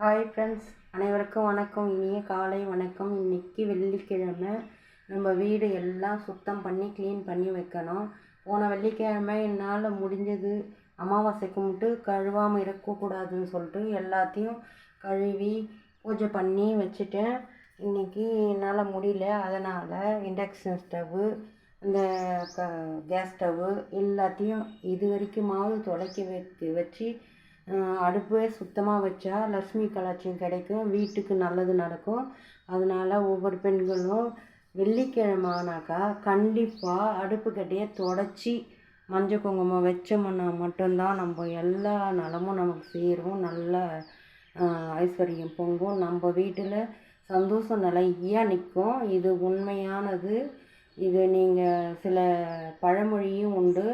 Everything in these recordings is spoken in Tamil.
ஹாய் ஃப்ரெண்ட்ஸ் அனைவருக்கும் வணக்கம். இனிய காலை வணக்கம். இன்னைக்கு வெள்ளிக்கிழமை. நம்ம வீடு எல்லாம் சுத்தம் பண்ணி க்ளீன் பண்ணி வைக்கணும். போன வெள்ளிக்கிழமை என்னால் முடிஞ்சது. அமாவாசை கும்பிட்டு கழுவாமல் இருக்கக்கூடாதுன்னு சொல்லிட்டு எல்லாத்தையும் கழுவி பூஜை பண்ணி வச்சுட்டேன். இன்றைக்கி என்னால் முடியல. அதனால் இண்டக்ஷன் ஸ்டவ்வு இந்த க கேஸ் ஸ்டவ்வு எல்லாத்தையும் இது வரைக்குமாவது தொலைக்க வைத்து வச்சு அடுப்பே சுத்தமாக வச்சா லக்ஷ்மி கலாட்சியம் கிடைக்கும். வீட்டுக்கு நல்லது நடக்கும். அதனால் ஒவ்வொரு பெண்களும் வெள்ளிக்கிழமை ஆனாக்கா கண்டிப்பாக அடுப்பு கட்டையை தொடச்சி மஞ்சள் குங்குமம் வச்சோம்னா மட்டும்தான் நம்ம எல்லா நலமும் நமக்கு சேரும். நல்ல ஐஸ்வர்யம் பொங்கும். நம்ம வீட்டில் சந்தோஷம் நிலையாக நிற்கும் இது உண்மையானது. இது நீங்கள் சில பழமொழியும் உண்டு.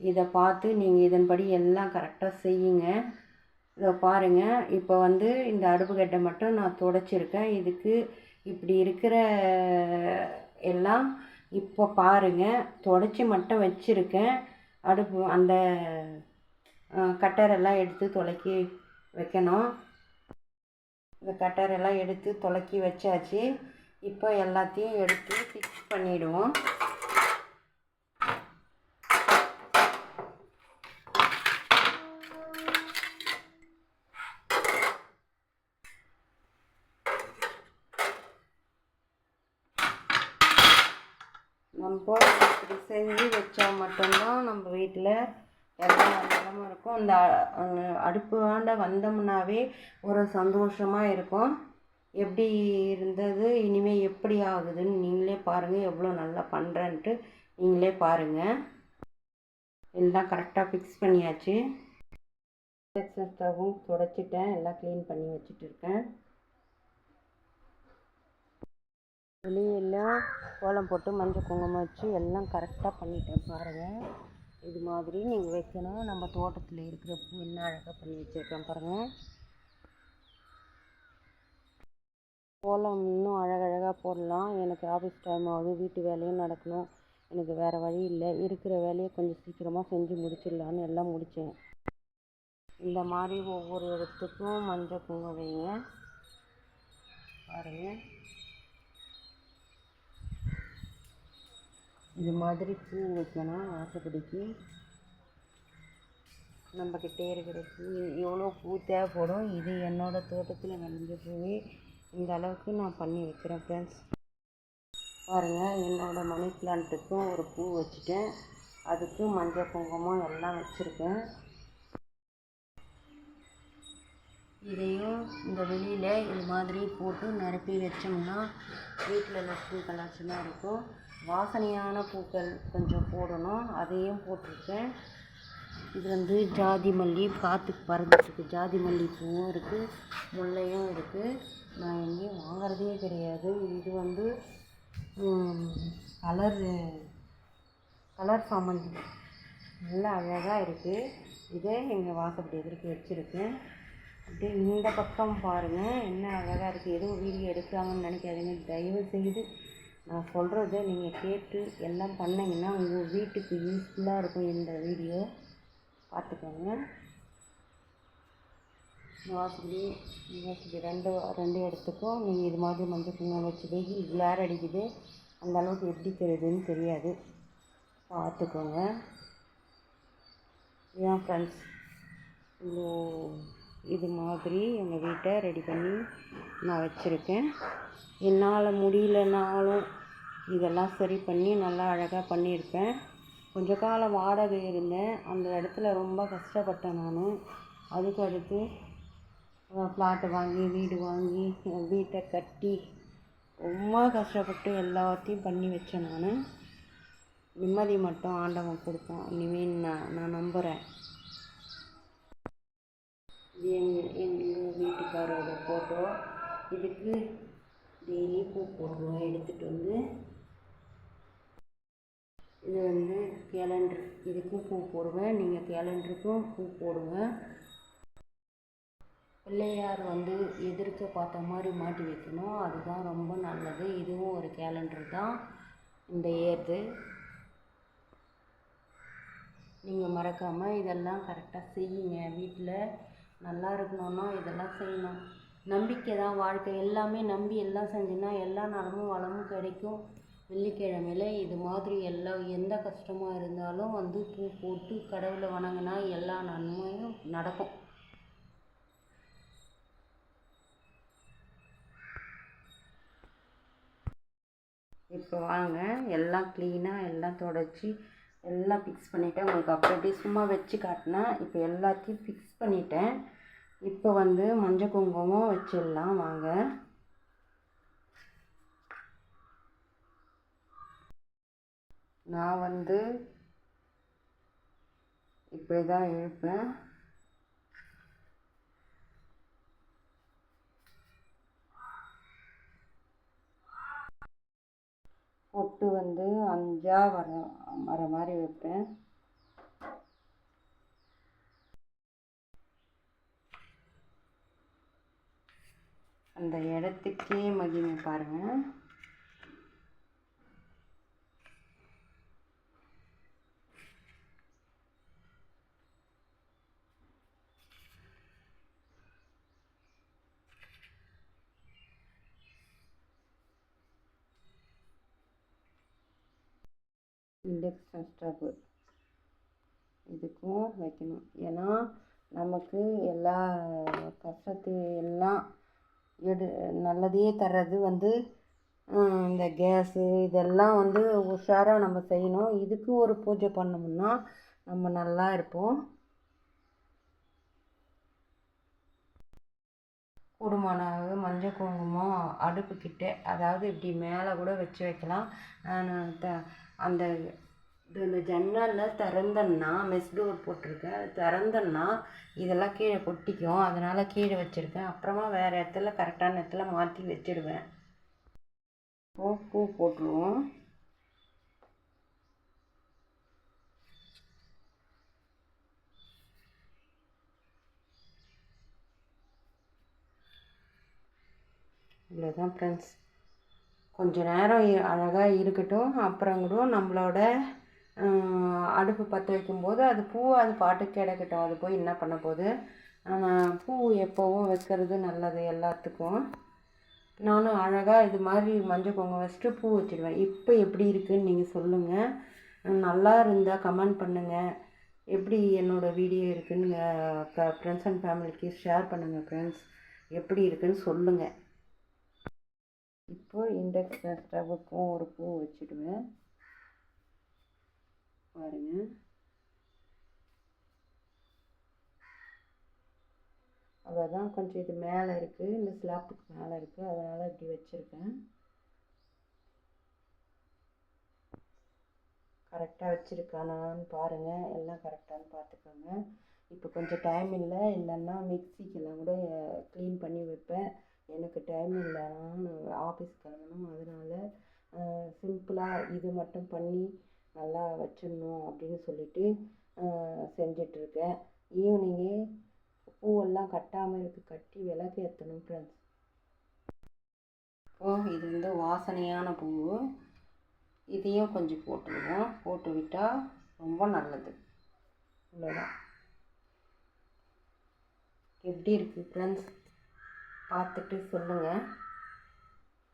இதை பார்த்து நீங்கள் இதன்படி எல்லாம் கரெக்டாக செய்யுங்க. இதை பாருங்கள் இப்போ வந்து இந்த அடுப்புக்கட்டை மட்டும் நான் துடைச்சிருக்கேன். இதுக்கு இப்படி இருக்கிற எல்லாம் இப்போ பாருங்கள் துடைச்சி மட்டும் வச்சுருக்கேன். அடுப்பு அந்த கட்டரெல்லாம் எடுத்து துளக்கி வைக்கணும். இந்த கட்டரெல்லாம் எடுத்து துலக்கி வச்சாச்சு. இப்போ எல்லாத்தையும் எடுத்து ஃபிக்ஸ் பண்ணிவிடுவோம் நம்ம இப்படி செஞ்சு வச்சா மட்டும்தான் நம்ம வீட்டில் எல்லா நலமும் இருக்கும். அந்த அடுப்பு ஆண்ட வந்தோம்னாவே ஒரு சந்தோஷமாக இருக்கும். எப்படி இருந்தது இனிமேல் எப்படி ஆகுதுன்னு நீங்களே பாருங்கள் எவ்வளோ நல்லா பண்ணுறேன்ட்டு நீங்களே பாருங்கள் எல்லாம் கரெக்டாக ஃபிக்ஸ் பண்ணியாச்சு. ஸ்டவ்வும் துடைச்சிட்டேன். எல்லாம் க்ளீன் பண்ணி வச்சுட்டு இருக்கேன். வெளியெல்லாம் கோலம் போட்டு மஞ்சள் குங்குமம் வச்சு எல்லாம் கரெக்டாக பண்ணிட்டேன் பாருங்கள் இது மாதிரி நீங்கள் வைக்கணும். நம்ம தோட்டத்தில் இருக்கிற பூ என்ன அழகாக பண்ணி வச்சுருக்கேன் பாருங்கள் கோலம் இன்னும் அழகழகாக போடலாம். எனக்கு ஆஃபீஸ் டைம் ஆகுது. வீட்டு வேலையும் நடக்கணும். எனக்கு வேறு வழி இல்லை. இருக்கிற வேலையை கொஞ்சம் சீக்கிரமாக செஞ்சு முடிச்சிடலான்னு எல்லாம் முடித்தேன் இந்த மாதிரி ஒவ்வொரு இடத்துக்கும் மஞ்சள் குங்குமம் வைங்க. பாருங்கள் இது மாதிரி பூ வைக்கணும் ஆசைப்படிக்கு நம்மக்கிட்டே இருக்கிற பூ எவ்வளோ பூ தேவைப்படும். இது என்னோடய தோட்டத்தில் விளைஞ்ச பூவே. இந்த அளவுக்கு நான் பண்ணி வைக்கிறேன் ஃப்ரெண்ட்ஸ் பாருங்கள் என்னோடய மணி பிளான்ட்டுக்கும் ஒரு பூ வச்சுட்டேன். அதுக்கு மஞ்சள் குங்குமம் எல்லாம் வச்சுருக்கேன். இதையும் இந்த வெளியில் இது மாதிரி போட்டு நிரப்பி வச்சோம்னா வீட்டில் லட்சுமி கலாட்சமாக இருக்கும். வாசனையான பூக்கள் கொஞ்சம் போடணும். அதையும் போட்டிருக்கேன். இது வந்து ஜாதி மல்லி காற்றுக்கு பறந்துட்டுருக்கு. ஜாதி மல்லி பூவும் இருக்குது முல்லையும் இருக்குது நான் எங்கேயும் வாங்குறதே கிடையாது. இது வந்து கலர் கலர் சாமந்தி நல்லா அழகாக இருக்குது இதே எங்கள் வாசப்படி எதிர்க்கு வச்சுருக்கேன். அப்படியே இந்த பக்கம் பாருங்கள் என்ன அழகாக இருக்குது எதுவும் வீடியோ எடுக்கிறாங்கன்னு நினைக்காதீங்க. தயவு செய்து நான் சொல்கிறத நீங்கள் கேட்டு எல்லாம் பண்ணிங்கன்னா உங்கள் வீட்டுக்கு யூஸ்ஃபுல்லாக இருக்கும் இந்த வீடியோ பார்த்துக்கோங்க. வாசலி வாசலி ரெண்டு ரெண்டு இடத்துக்கும் நீங்கள் இது மாதிரி மஞ்சள் குங்குமம் வச்சு போய் இவ்வளோ அடிக்குது. அந்த அளவுக்கு எப்படி தெரியுதுன்னு தெரியாது. பார்த்துக்கோங்க. ஏன் ஃப்ரெண்ட்ஸ் இவ்வளோ இது மாதிரி எங்கள் வீட்டை ரெடி பண்ணி நான் வச்சுருக்கேன். என்னால் முடியலனாலும் இதெல்லாம் சரி பண்ணி நல்லா அழகாக பண்ணியிருப்பேன். கொஞ்ச காலம் வாடகை இருந்தேன். அந்த இடத்துல ரொம்ப கஷ்டப்பட்டேன் நான். அதுக்கு அடுத்து ஃப்ளாட்டு வாங்கி வீடு வாங்கி வீட்டை கட்டி ரொம்ப கஷ்டப்பட்டு எல்லாத்தையும் பண்ணி வச்சேன் நான். நிம்மதி மட்டும் ஆண்டவன் கொடுப்பான். இனிமேல் நான் நான் நம்புகிறேன் எங்கள் வீட்டுக்காரோட ஃபோட்டோ இதுக்கு டெய்லி பூ போடுவோம் எடுத்துகிட்டு வந்து இது வந்து கேலண்டர் இதுக்கும் பூ போடுவேன். நீங்கள் கேலண்டருக்கும் பூ போடுங்க. பிள்ளையார் வந்து எதிர்க்க பார்த்த மாதிரி மாட்டி வைக்கணும். அதுதான் ரொம்ப நல்லது. இதுவும் ஒரு கேலண்டர் தான். இந்த ஏற்று நீங்கள் மறக்காமல் இதெல்லாம் கரெக்டாக செய்யுங்க. வீட்டில் நல்லா இருக்கணுன்னா இதெல்லாம் செய்யணும். நம்பிக்கை தான் வாழ்க்கை. எல்லாமே நம்பி எல்லாம் செஞ்சோன்னா எல்லா நலமும் வளமும் கிடைக்கும். வெள்ளிக்கிழமையில இது மாதிரி எல்லா எந்த கஷ்டமாக இருந்தாலும் வந்து பூ போட்டு கடவுளை வணங்கினா எல்லா நன்மையும் நடக்கும். இப்போ வாங்க. எல்லாம் க்ளீனாக எல்லாம் தொடச்சி எல்லாம் ஃபிக்ஸ் பண்ணிவிட்டேன் உங்களுக்கு அப்படி அப்படியே சும்மா வச்சு காட்டினேன் இப்போ எல்லாத்தையும் ஃபிக்ஸ் பண்ணிட்டேன். இப்போ வந்து மஞ்சள் குங்குமம் வச்சிடலாம். வாங்க. நான் வந்து இப்படி தான் இழுப்பேன். பொட்டு வந்து அஞ்சா வர வர மாதிரி வைப்பேன். அந்த இடத்துக்கே மகிமை பாருங்கள் இண்டெக்ஸ் ஸ்டவ்வு இதுக்கும் வைக்கணும். ஏன்னா நமக்கு எல்லா கஷ்டத்து எல்லாம் எடு நல்லதையே தர்றது வந்து இந்த கேஸு இதெல்லாம் வந்து உஷாராக நம்ம செய்யணும். இதுக்கு ஒரு பூஜை பண்ணோம்னா நம்ம நல்லா இருப்போம். கூடுமான மஞ்சள் குங்குமம் அடுப்புக்கிட்டே அதாவது இப்படி மேலே கூட வச்சு வைக்கலாம். நான் த அந்த இது இந்த ஜன்னலில் திறந்தன்னா மெஸ் டோர் போட்டிருக்கேன் அது திறந்தன்னா இதெல்லாம் கீழே கொட்டிக்கும். அதனால் கீழே வச்சுருக்கேன். அப்புறமா வேறு இடத்துல கரெக்டான இடத்துல மாற்றி வச்சிடுவேன். பூ போட்டுருவோம். இவ்வளோதான் ஃப்ரெண்ட்ஸ் கொஞ்சம் நேரம் அழகாக இருக்கட்டும். அப்புறம் கூட நம்மளோட அடுப்பு பற்ற வைக்கும்போது அது பூ அது பாட்டுக்கு கிடக்கட்டும். அது போய் என்ன பண்ண போகுது? பூ எப்போவும் வைக்கிறது நல்லது எல்லாத்துக்கும். நானும் அழகாக இது மாதிரி மஞ்சள் கொங்க வச்சுட்டு பூ வச்சுடுவேன் இப்போ எப்படி இருக்குதுன்னு நீங்கள் சொல்லுங்கள் நல்லா இருந்தால் கமெண்ட் பண்ணுங்கள் எப்படி என்னோடய வீடியோ இருக்குதுன்னு ஃப்ரெண்ட்ஸ் அண்ட் ஃபேமிலிக்கு ஷேர் பண்ணுங்கள் ஃப்ரெண்ட்ஸ் எப்படி இருக்குதுன்னு சொல்லுங்கள் இப்போ இண்டக்ஷன் ஸ்டவ்வுக்கும் ஒரு பூ வச்சுடுவேன். பாருங்கள் அவ்வளோதான் கொஞ்சம் இது மேலே இருக்குது இந்த ஸ்லாப்புக்கு மேலே இருக்குது அதனால் இப்படி வச்சுருக்கேன். கரெக்டாக வச்சுருக்கானான்னு பாருங்கள் எல்லாம் கரெக்டானு பார்த்துக்கோங்க இப்போ கொஞ்சம் டைம் இல்லை. இல்லைன்னா மிக்சிக்கெல்லாம் கூட க்ளீன் பண்ணி வைப்பேன். எனக்கு டைம் இல்லை நான் ஆஃபீஸ் கிளம்பணும். அதனால் சிம்பிளாக இது மட்டும் பண்ணி நல்லா வச்சிடணும் அப்படின்னு சொல்லிட்டு செஞ்சிட்ருக்கேன் ஈவினிங்கே பூவெல்லாம் கட்டாமல் இருக்குது கட்டி விளக்கு ஏற்றணும் ஃப்ரெண்ட்ஸ் ஓ இது வந்து வாசனையான பூ. இதையும் கொஞ்சம் போட்டுருவோம். போட்டு விட்டால் ரொம்ப நல்லது. இவ்வளோதான் எப்படி இருக்குது ஃப்ரெண்ட்ஸ் பார்த்துட்டு சொல்லுங்கள்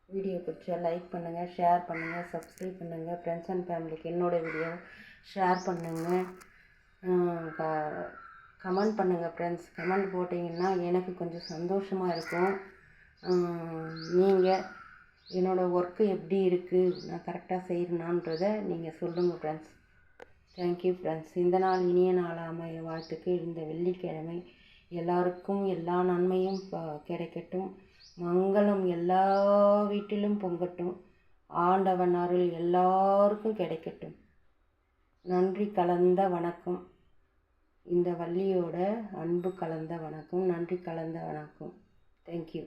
வீடியோ பிடிச்சா லைக் பண்ணுங்கள் ஷேர் பண்ணுங்கள் சப்ஸ்கிரைப் பண்ணுங்கள் ஃப்ரெண்ட்ஸ் அண்ட் ஃபேமிலிக்கு என்னோடய வீடியோ ஷேர் பண்ணுங்கள் கமெண்ட் பண்ணுங்கள் ஃப்ரெண்ட்ஸ் கமெண்ட் போட்டிங்கன்னா எனக்கு கொஞ்சம் சந்தோஷமாக இருக்கும். நீங்கள் என்னோடய ஒர்க்கு எப்படி இருக்குது நான் கரெக்டாக செய்கிறேனான்றதை நீங்கள் சொல்லுங்கள் ஃப்ரெண்ட்ஸ் தேங்க்யூ ஃப்ரெண்ட்ஸ் இந்த நாள் இனிய நாள் அமைய வாழ்த்துக்கு இந்த வெள்ளிக்கிழமை எல்லாருக்கும் எல்லா நன்மையும் கிடைக்கட்டும். மங்களம் எல்லா வீட்டிலும் பொங்கட்டும். ஆண்டவன் அருள் எல்லாருக்கும் கிடைக்கட்டும். நன்றி கலந்த வணக்கம். இந்த வள்ளியோட அன்பு கலந்த வணக்கம். நன்றி கலந்த வணக்கம். தேங்க்யூ